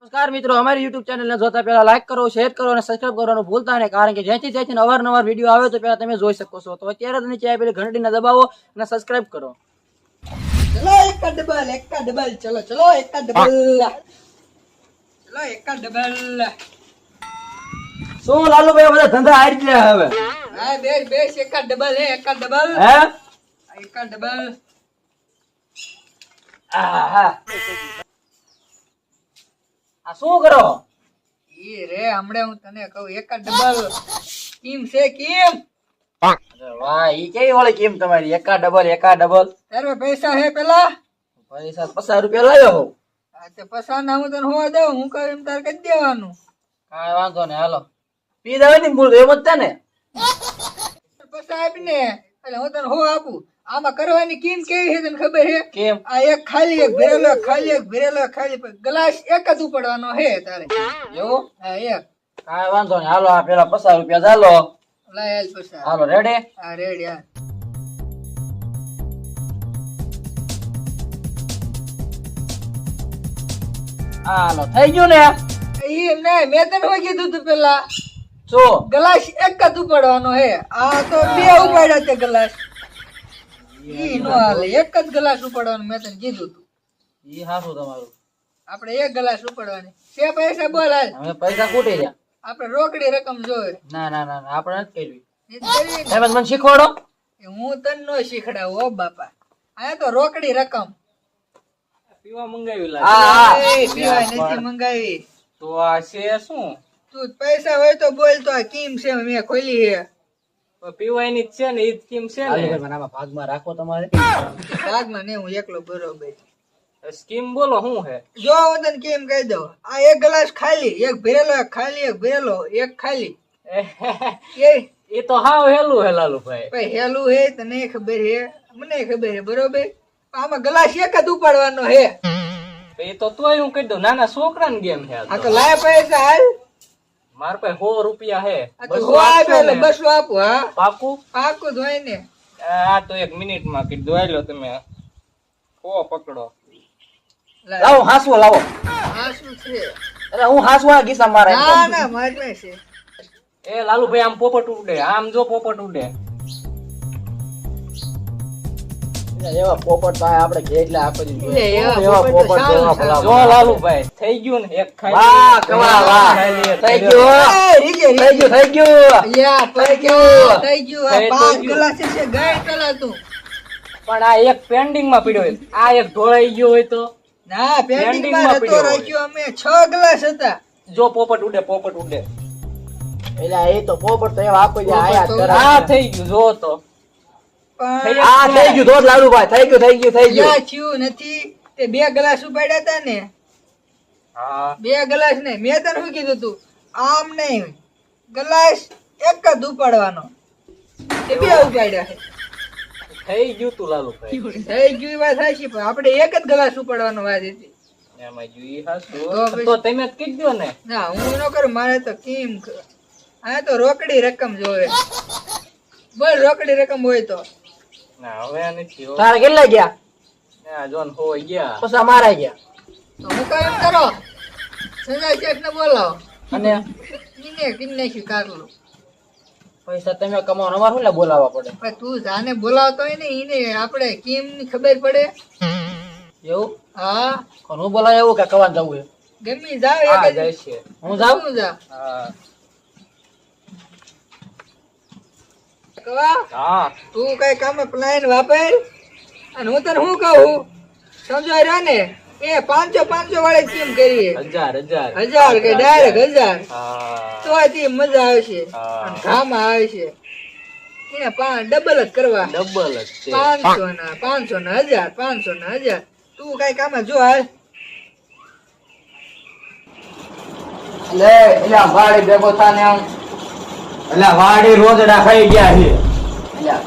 નમસ્કાર મિત્રો અમારી યુટ્યુબ ચેનલને જોતા પહેલા લાઈક કરો શેર કરો અને સબસ્ક્રાઇબ કરવાનું ભૂલતા નહીં કારણ કે જેથી જેથી અવારનવાર વીડિયો આવે તો પહેલા તમે જોઈ શકો છો. તો અત્યારે જ નીચે આપેલી ઘંટીને દબાવો અને સબસ્ક્રાઇબ કરો. ચલો એક ડબલ એક ડબલ ચલો ચલો એક ડબલ. ચલો એક ડબલ. શું લાલુભાઈ બધા ધંધા હારી ગયા હવે? હા બે બેસ એક ડબલ હે એક ડબલ. હે? એક ડબલ. આ શું કરો? ઈ રે હમણે હું તને કહું એક ડબલ કેમ છે કેમ? વાહ ઈ કેવી વાળી કેમ તમારી? એકા ડબલ એકા ડબલ. તારે પૈસા હે પેલા? પૈસા પચાસ રૂપિયા લાવ્યો હું તે પૈસા ના હું તને હોવા દઉં હું કહું એમ તાર કરી દેવાનું? કાંઈ વાંધો નહીં હાલો. પી દેવાની ને ભૂલ એમ જ છે પસાર પૈસા આપીને એટલે હું તને હો આપું. આમાં કરવાની કેમ કેવી છે તને ખબર હે કેમ? આ એક ખાલી એક ભરેલો ખાલી એક ભરેલો ખાલી ગ્લાસ એક જ ઉપાડવાનો છે તારે. એવું હા એક. કાંઈ વાંધો નહીં. હાલો આ પેલા પચાસ રૂપિયા ચાલો લાય હાલ પૈસા હાલો રેડી હા રેડી હા. હાલો થઈ ગયું ને? ઈ નહીં મેં તને કીધું તું પેલા? શું? ગ્લાસ એક જ ઉપાડવાનો હે આ તો બે ઉપાડ્યા તે ગ્લાસ. ઈ નો હાલે. એક જ ગ્લાસ ઉપાડવાનું મેં તને કીધું તું. ઈ હાસું તમારું. આપણે એક ગ્લાસ ઉપાડવાની. છે પૈસા બોલ હાલ હવે પૈસા કૂટી ગયા આપણે રોકડી રકમ જોઈએ ના ના ના આપણે નથી કરવી. એ તમે મને શીખવાડો. હું તને નો શીખડાવું ઓ બાપા. આ તો રોકડી રકમ. પીવા મંગાવી હા હા. પીવા નથી મંગાવી. તો આ છે શું? તું પૈસા હોય તો બોલ તો આ કીમ છે? મેં ખોલી હે પીવાની જ છે ને ઈ સ્કીમ છે ને? ભાગમાં રાખો તમારે. ભાગમાં ને હું એકલો બરોબર. સ્કીમ બોલો શું હે? જો વદન કેમ કહી દો આ એક ગ્લાસ ખાલી એક ભરેલો એક ખાલી એક ભરેલો એક ખાલી. એ એ તો હાવ હેલું હે લાલુભાઈ. ભાઈ હેલું હે તને ખબર હે? મને ખબર હે બરોબર? આમાં ગ્લાસ એક જ ઉપાડવાનો હે. એ તો તોય હું કહી દઉં નાના છોકરાની ગેમ હે આ તો. તો લાય પૈસા હાલ. મારા પાસે સો રૂપિયા હે. બસો આપો? હા. પાકું પાકું ધોઈ ને. આ તો એક મિનિટમાં કીધું. આલ્યો તમે. સો પકડો. લાવો. હાસવો લાવો. હાસવું છે. હું હાસવા ગીસા મારા ના ના મારે છે. એ લાલુભાઈ આમ પોપટ ઉડે. આમ જો પોપટ ઉડે. એવા પોપટ તો આપણે જેટલા આપી દીધું એવા એવા પોપટ તો પોપટ સારું જેવા સારું. ભલા જો લાલુભાઈ થઈ ગયું ને એક ખાઈ વાહ કમા વાહ. થઈ ગયું એ, રીજે, રીજે. થઈ ગયું થઈ ગયું. યા, થઈ ગયું. થઈ ગયું. આ થઈ તો પાંચ ગયું. છે ગાય પેલા તું. પણ આ એક પેન્ડિંગમાં પડ્યો આ એક ઢોળાઈ ગયો હોય તો. ના પેન્ડિંગમાં. રાખ્યો અમે છ ગ્લાસ હતા. જો પોપટ ઉડે પોપટ ઉડે. એટલે એ તો પોપટ તો એવા આપી આયા કરા. આ થઈ ગયું જો તો. આ થઈ ગયું ધોધ લાડુ ભાઈ. થઈ ગયું થઈ ગયું થઈ ગયું થયું નથી. તે બે ગ્લાસ ઉપાડ્યા હતા ને. બે ગ્લાસ ને મેં તને શું કીધું તું? આમ નહીં. ગ્લાસ એક જ ઉપાડવાનો. તે બે ઉપાડ્યા છે. થઈ ગયું તું લાલુ થઈ ગયું એ વાત સાચી પણ આપણે એક જ ગ્લાસ ઉપાડવાનો વાત હતી. એમાં જોઈ હાસુ. તો તમે કીધું ને. ના હું ન કરું મારે તો કેમ આ તો રોકડી રકમ જોવે. બોલ રોકડી રકમ હોય તો. ના હવે નથી હો. તારે કેટલા ગયા? જોન હો ગયા. પછી મારા ગયા. તો હું કહું કરો? સંજય શેઠ ને બોલાવો અને? ઈને કિન નાખ્યું કારલું પૈસા તમે કમાવો અમારે શું બોલાવવા પડે? પણ તું જાને બોલાવતો હોય ને એને આપણે કેમ ની ખબર પડે? એવું? હા. બોલાવ એવું કે કવા જવું ગમી જાવ એક જાય છે. હું જાઉં? જા. હા. કવા? હા. તું કઈ કામ પ્લાન વાપર? અને હું તને શું કહું? સમજાય રહ્યો ને? એ પાંચસો પાંચસો વાળે કેમ કરીએ. હજાર હજાર. હજાર કે ડાયરેક્ટ હજાર. તો આથી મજા આવશે. અને ઘામાં આવશે. એને પાંચ ડબલ જ કરવા. ડબલ જ પાંચસો ના પાંચસો ના હજાર પાંચસો ના હજાર. તું કઈ કામ જો હાલ. એટલે એટલે આ ભેગો થાને આમ. એટલે વાડી રોજડા ખાઈ ગયા છે.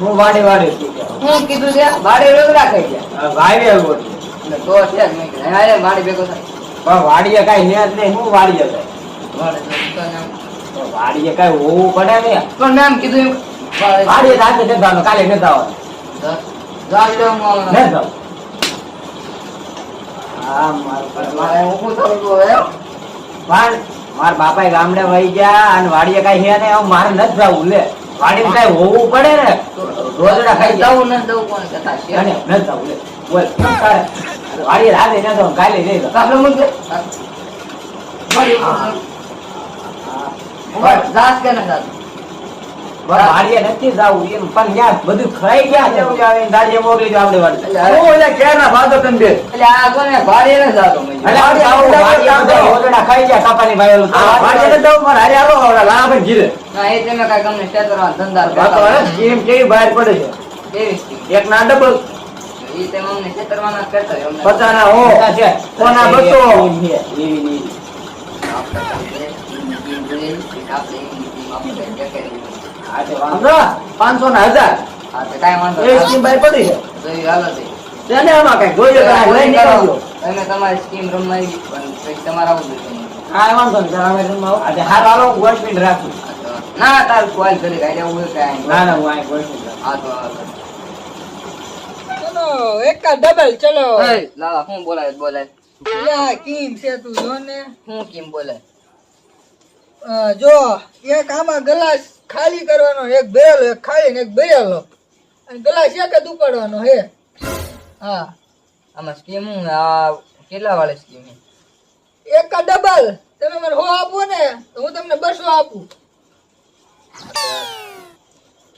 હું વાડી વાડી હું કીધું છે વાડી રોજડા ખાઈ ગયા. વાયરે રોટી તો છે જ વાડી ભેગો થાય. પણ વાડીએ કઈ ને જ નહીં હું વાડીએ થાય વાડીએ કઈ હોવું પડે ને. પણ મેં આમ કીધું એમ વાડી- વાડીએ સાથે જતા કાલે જતા હોય ને જાવ. હા મારું પણ મારે હતું હવે. પણ મારા બાપા ગામડે વહી ગયા અને વાડીએ કાંઈ હે ને મારે નથી જવું લે. વાડી કાંઈ હોવું પડે ને રોજડા ખાઈ જવું ને દઉં કોણ કથા છે? અને નથી જવું લે. બોલ વાડીએ રાતે ન જવું કાલે જઈ જાવ આપણે મૂકજે. બસ, જાસ કે ન જાત? વાડીએ નથી જવું એમ. પણ યાર બધું ખાઈ ગયા છે મોકલી આપણે વાડી એટલે એટલે આ ભાડે ન જાતો ખાઈ ગયા કાપાની ભાઈ ઓલું જવું પણ હારે આવો ઓલા ના, એ તમે કાંઈ ક્ષેત્રમાં હવે સ્કીમ કેવી બહાર પડે છે. કેવી? એક ના ડબલ. ઈ ક્ષેત્રમાં કરતા હો. કોના આપણે આપણે. પાંચસો ના હજાર. હા, તો કાંઈ વાંધો એ સ્કીમ બહાર પડી છે. જોઈએ, હાલો તઈ. તેને આમાં કઈ જોઈએ તો આ લઈ નીકળજો. તમે તમારી સ્કીમ રમાવી પણ કંઈક તમારે આવું જોઈએ. નહીં. હા વાંધો નહીં તારા અમે આજે હારું હાલો હું મિનિટ રાખું. ના તારું કોલ કરી કાંઈ એવું હોય કાંઈ. ના ના હું આ વોઇસ મિનિટ હા તો હાલો. ચલો એકા ડબલ ચલો. ઓય, લાલા, હું બોલાય બોલાય. યા કિંગ છે તું જો ને? હું કીમ બોલાય? જો એક આમાં ગ્લાસ ખાલી કરવાનો એક ભરેલો એક ખાલી ને એક ભરેલો. અને ગ્લાસ એક જ ઉપાડવાનો હે. હા. આમાં સ્કીમ આ કેટલા વાળી સ્કીમ એક ડબલ. તમે મને હો આપો ને તો હું તમને બસો આપું.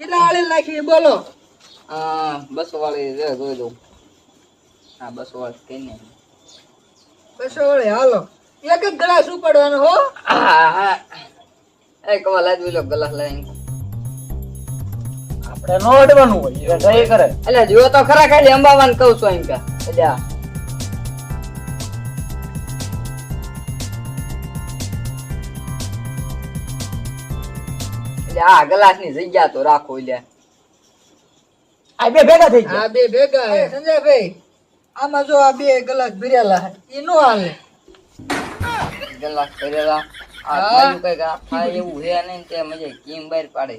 કેટલા વાળી નાખી બોલો. હા બસો વાળી જોઈ દઉં હા બસો વાળી કઈ નહીં બસો વાળી હાલો. એક જ ગ્લાસ ઉપાડવાનો હો. એક વાલા જોઈ લો ગલાસ લઈને. આપણે નો અડવાનું હોય એ સહી કરે. એટલે જો તો ખરા ખાલી અંબાવાન કહું છું એમ કે. એટલે આ. ગ્લાસની જગ્યા તો રાખો લે આ બે ભેગા થઈ ગયા. આ બે ભેગા સંજયભાઈ આમાં જો આ બે ગ્લાસ ભરેલા હે એ નો હાલે. ગ્લાસ કરેલા. આ. બાજુ કંઈક આ થાય એવું હે નહીં તે મજે કેમ બહાર પાડે.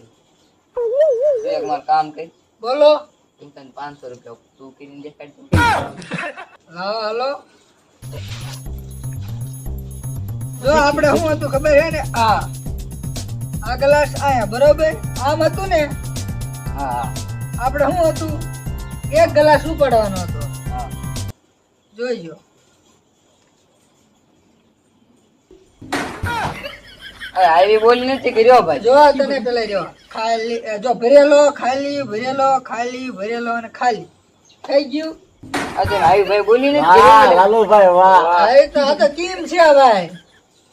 તું એક માર કામ કર. બોલો. તું તને પાંચસો રૂપિયા તું કરીને દેખાડ. હા હાલો. જો આપણે શું હતું ખબર હે ને? આ. આ ગ્લાસ આયા બરોબર? આમ હતું ને? હા. આપણે શું હતું? એક ગ્લાસ ઉપાડવાનો હતો. હા. જોઈજો આવી બોલી નથી કર્યો ભાઈ. જો તને પેલા જો ખાલી જો ભરેલો ખાલી ભરેલો ખાલી ભરેલો અને ખાલી. થઈ ગયું? આ આવી ભાઈ બોલી નથી વાહ કર્યો. લાલુભાઈ વાહ. આ તો આ તો કેમ છે ભાઈ.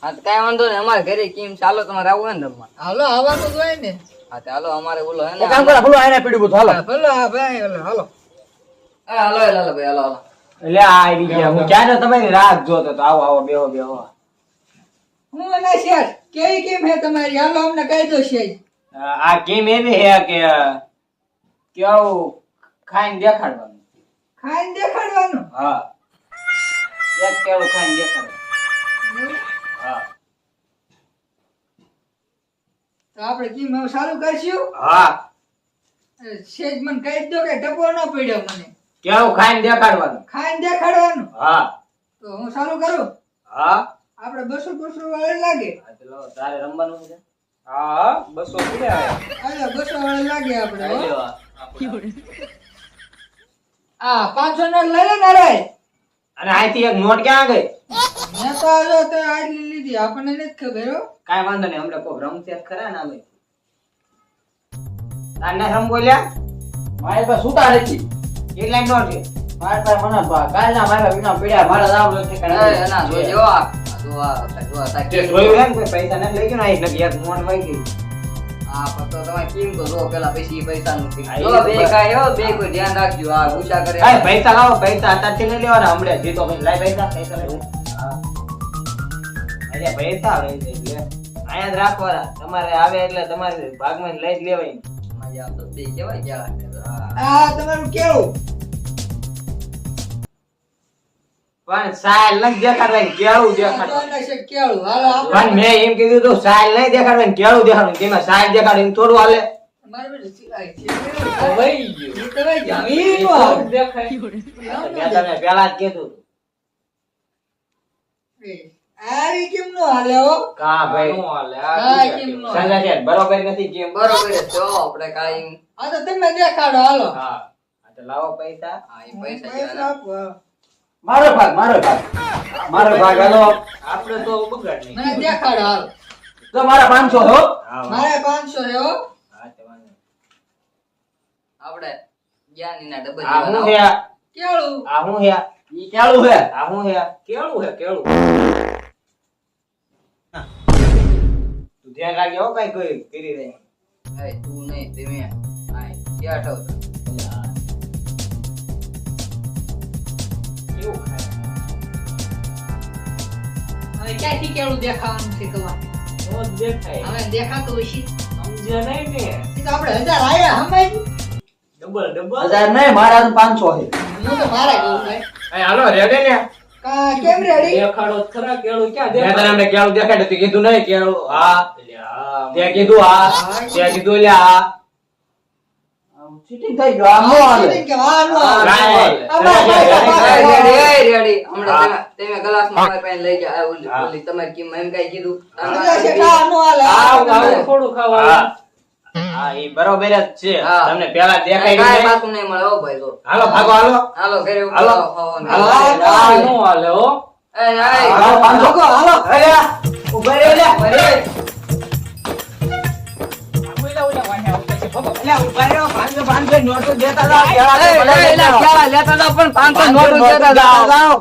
હા તો કાંઈ વાંધો નહીં અમારે ઘરે કેમ ચાલો તમારે આવું હોય ને રમવા. હાલો આવવાનું જ હોય ને. હા અમારે બોલો હે ને? કામ કરો આને હાલો. હા, હા ભાઈ હાલો હાલો. ભાઈ હાલો હાલો. એટલે આ આવી ગયા. હું ક્યારે તમારી રાહ જોતો આવો આવો બેહો બેહો. હું ના શેઠ કેવી ગેમ હે તમારી? હાલો અમને કહી દો છે આ ગેમ એવી હે કે કેવું ખાઈને દેખાડવાનું? ખાઈને દેખાડવાનું? હા. એક કેવું ખાઈને દેખાડવાનું. હા. તો આપણે કેમ હવે ચાલુ કરશું? હા. શેજ મને કહી દો કે ડબ્બો ન પડ્યો મને. કેવું ખાઈને દેખાડવાનું? ખાઈને દેખાડવાનું? હા. તો હું ચાલુ કરું? હા. આપણે બસો બસો વાળે લાગે. તારે રમવાનું છે? હા બસો પડ્યા આવે. બસો વાળે લાગે આપણે હો. આ પાંચસો નોટ લઈ લે નારે અને અહીંથી એક નોટ ક્યાં ગઈ? મેં તો આજે તો આટલી લીધી આપણને નથી ખબર હો. કાંઈ વાંધો નહીં હમણાં કોઈ રમશે ખરા ને અમે. તારને રમ બોલ્યા? મારી પાસે સુતા નથી. એટલા નોટ છે મારી પાસે મને કાલના મારા વિના પીડ્યા મારા નથી ના આ. જો આ જો જોયું? એમ પૈસા નથી લઈ ગયો ને એક નથી એક વહી ગઈ. હા પણ તો તમે કેમ તો જો પેલા પૈસા પૈસા નું જો બે બરાબર. બે કોઈ ધ્યાન રાખજો. આ ગુસ્સા કરે કાંઈ પૈસા લાવો પૈસા અત્યારથી નહીં લેવાના હમણાં જીતો પછી લાય પૈસા પૈસા લઈ અરે પૈસા લઈ લે. એટલે અહીંયા જ રાખવાના. તમારે આવે એટલે તમારે ભાગમાં લઈ જ લેવાય. મજા આવતો. કેવાય ગયા તમારું કેવું? પણ સાયલ નથી દેખાડવાની કેળું છે પણ મેં એમ કીધું તું સાયલ નહીં દેખાડવાની કેળું દેખાડવાનું. તેમાં સાયલ દેખાડીને થોડું હાલે. છે. જ કીધું. છે બરોબર નથી કેમ? બરોબર જ આપડે કાંઈ આ તો તમે દેખાડો હાલો. હા. તો લાવો પૈસા. મારો ભાગ મારો ભાગ. મારો ભાગ હાલો. આપણે તો બગાડ નહીં મને દેખાડો હાલો. તો મારા 500 હો. મારા પાંચસો હે. હો આપણે જ્ઞાનીના ડબ્બા આ હું હે? કેળું. આ હું હે? ઈ કેળું હે? આ હું હે? કેળું હે કેળું. તું ધ્યાન રાખજે હો કઈ કોઈ કરી એ, તું નહીં, તમે. આ ક્યાં ઠો? કેવું ખાય. હવે ક્યાંથી કેળું દેખાવાનું છે કવા નો દેખાય. હવે દેખાતું હશે સમજ્યા નહીં ને. તો આપણે હજાર આયા હમાય ડબલ ડબલ. હજાર નહીં મારા તો 500 છે. હું તો મારા કહું ભાઈ હાલો રેડે ને? કેમ રેડી દેખાડો ખરા કેળું ક્યાં મેં તને કેળું દેખાડ્યું તે કીધું નહીં કેળું હા. આ તે કીધું હા તે કીધું લે હા. ચીટિંગ થઈ ગયો આમ નો હાલે. ચીટિંગ કે વા નો હા, હાલે. ના બરોબર જ છે. હા. તમને પેલા કાંઈ દેખાય પાછું નહીં? મળે હો ભાઈ જો. હાલો ભાગો હાલો. હાલો ઘરે હાલો. હાલો. હાલો હાલો. હાલો. હાલો. હાલો હાલો. હાલો હાલો હાલો નોટો દેતા જાઓ લેતા જાઓ. પણ પાંચસો નોટો દેતા. જાઓ